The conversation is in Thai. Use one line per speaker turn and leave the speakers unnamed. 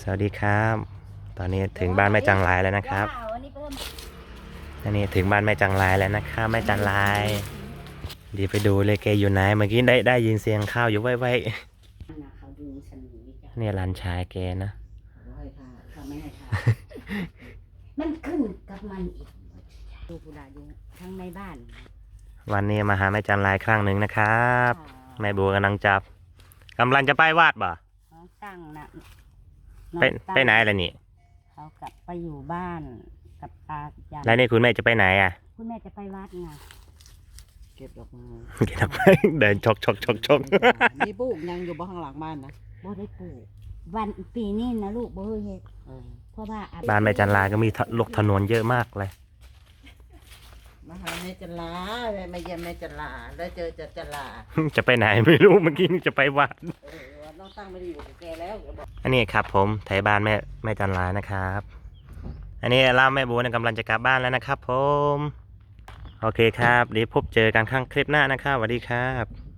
สวัสดีครับ ตอนนี้ถึงบ้านแม่จังไรแล้วนะครับ
อันนี้
ถึงบ้านแม่จังไรแล้วนะครับแม่จังไรดีไปดูเลยแกอยู่ไหนเมื่อกี้ได้ได้ยินเสียงข้าวอยู่ไว้ไว้
เนี่
ยหลานชายแกนะ
มันขึ้นกับมันอีกดูกุหลาบอยู่ทั้งในบ้าน
วันนี้มาหาแม่จันไรครั้งหนึ่งนะครับ แม่บัวกำลังจับกำลังจะไปวาดบ่
น้องตั้งนะ
ไปไปไหนล่ะนี่
เขากลับไปอยู่บ้านกับตากับยาย
แล้วนี่คุณแม่จะไปไหนอะ
คุณแม่จะไปวัดไงเก็บดอกไม้
เก็บไปเดินชกชกชกชก
มีปลูกยังอยู่บ้ข้างหลังบ้านนะ
บ่ได้ปลูกวันปีนี้นะลูกบ่เฮ็ดเพราะว่าอะ
บ้านแม่จันลาก็มีลูกถนนเยอะมากเลย
มาหาแม่จันลาแม่มาเยี่ยมแม่จันลาแล้วเจอจันจันลา
จะไปไหนไม่รู้เมื่อกี้จะไปวาด
เออ น้องตั้งไม่ได้อยู่กับแกแล้วเดี๋ยวบอก
อันนี้ครับผมไทยบ้านแม่แม่จันลานะครับ อันนี้ล่าแม่บัวเนี่ยกำลังจะกลับบ้านแล้วนะครับผม โอเคครับเดี๋ยวพบเจอกันครั้งคลิปหน้านะครับสวัสดีครับ